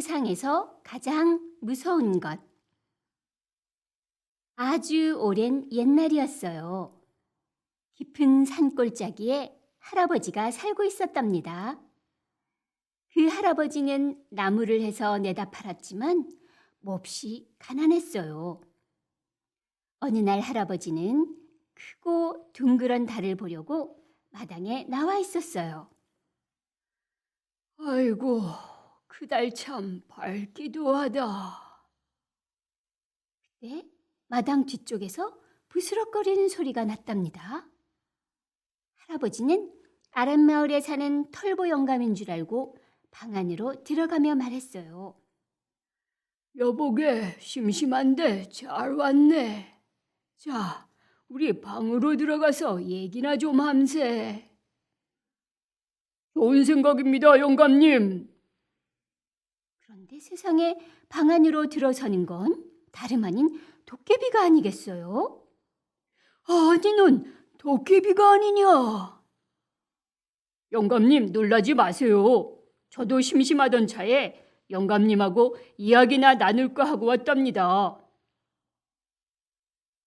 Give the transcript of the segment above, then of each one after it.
세상에서 가장 무서운 것. 아주 오랜 옛날이었어요. 깊은 산골짜기에 할아버지가 살고 있었답니다. 그 할아버지는 나무를 해서 내다 팔았지만 몹시 가난했어요. 어느 날 할아버지는 크고 둥그런 달을 보려고 마당에 나와 있었어요. 아이고, 그달 참 밝기도 하다. 그때 마당 뒤쪽에서 부스럭거리는 소리가 났답니다. 할아버지는 아랫마을에 사는 털보 영감인 줄 알고 방 안으로 들어가며 말했어요. 여보게 심심한데 잘 왔네. 자, 우리 방으로 들어가서 얘기나 좀 함세. 좋은 생각입니다, 영감님. 그런데 세상에 방 안으로 들어서는 건 다름 아닌 도깨비가 아니겠어요? 아니, 넌 도깨비가 아니냐? 영감님, 놀라지 마세요. 저도 심심하던 차에 영감님하고 이야기나 나눌까 하고 왔답니다.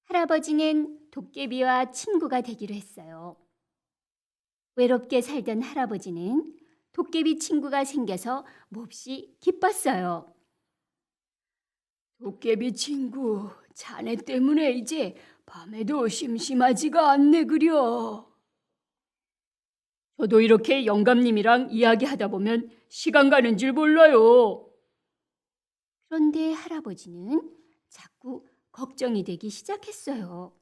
할아버지는 도깨비와 친구가 되기로 했어요. 외롭게 살던 할아버지는 도깨비 친구가 생겨서 몹시 기뻤어요. 도깨비 친구, 자네 때문에 이제 밤에도 심심하지가 않네 그려. 저도 이렇게 영감님이랑 이야기하다 보면 시간 가는 줄 몰라요. 그런데 할아버지는 자꾸 걱정이 되기 시작했어요.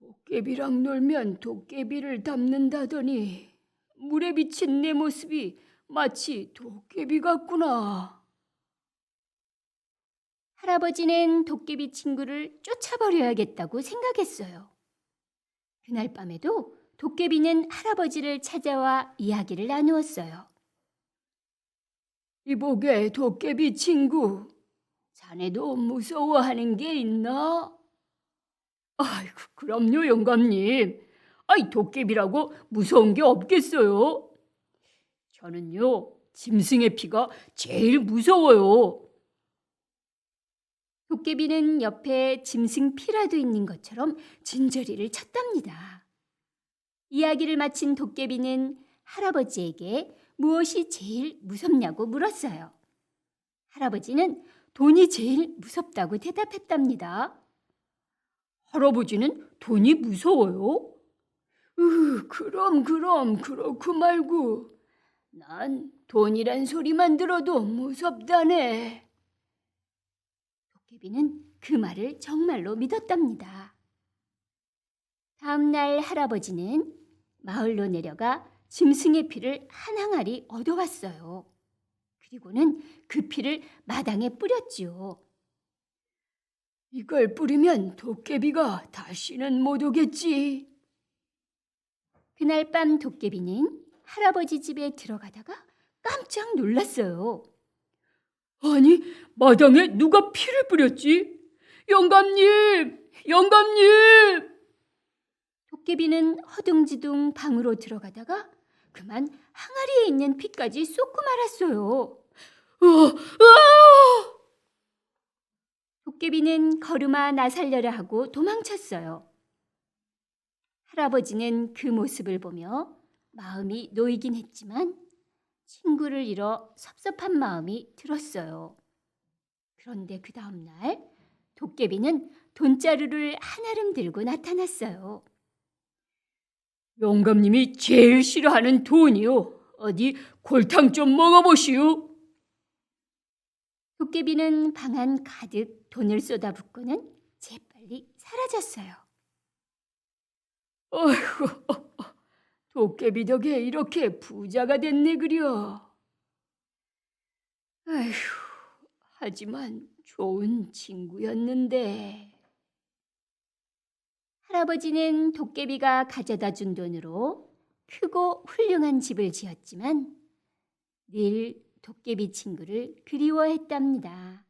도깨비랑 놀면 도깨비를 닮는다더니 물에 비친 내 모습이 마치 도깨비 같구나. 할아버지는 도깨비 친구를 쫓아버려야겠다고 생각했어요. 그날 밤에도 도깨비는 할아버지를 찾아와 이야기를 나누었어요. 이보게 도깨비 친구, 자네도 무서워하는 게 있나? 아이고, 그럼요, 영감님. 아이, 도깨비라고 무서운 게 없겠어요? 저는요, 짐승의 피가 제일 무서워요. 도깨비는 옆에 짐승 피라도 있는 것처럼 진저리를 쳤답니다. 이야기를 마친 도깨비는 할아버지에게 무엇이 제일 무섭냐고 물었어요. 할아버지는 돈이 제일 무섭다고 대답했답니다. 할아버지는 돈이 무서워요? 으, 그럼, 그럼, 그렇고 말고. 난 돈이란 소리만 들어도 무섭다네. 도깨비는 그 말을 정말로 믿었답니다. 다음 날 할아버지는 마을로 내려가 짐승의 피를 한 항아리 얻어왔어요. 그리고는 그 피를 마당에 뿌렸지요. 이걸 뿌리면 도깨비가 다시는 못 오겠지. 그날 밤 도깨비는 할아버지 집에 들어가다가 깜짝 놀랐어요. 아니, 마당에 누가 피를 뿌렸지? 영감님! 영감님! 도깨비는 허둥지둥 방으로 들어가다가 그만 항아리에 있는 피까지 쏟고 말았어요. 어, 아! 도깨비는 걸음아 나 살려라 하고 도망쳤어요. 할아버지는 그 모습을 보며 마음이 놓이긴 했지만 친구를 잃어 섭섭한 마음이 들었어요. 그런데 그 다음 날 도깨비는 돈자루를 한아름 들고 나타났어요. 영감님이 제일 싫어하는 돈이요. 어디 골탕 좀 먹어보시오. 도깨비는 방 안 가득 돈을 쏟아붓고는 재빨리 사라졌어요. 어이구, 도깨비 덕에 이렇게 부자가 됐네 그려. 아휴, 하지만 좋은 친구였는데. 할아버지는 도깨비가 가져다 준 돈으로 크고 훌륭한 집을 지었지만 늘 도깨비 친구를 그리워했답니다.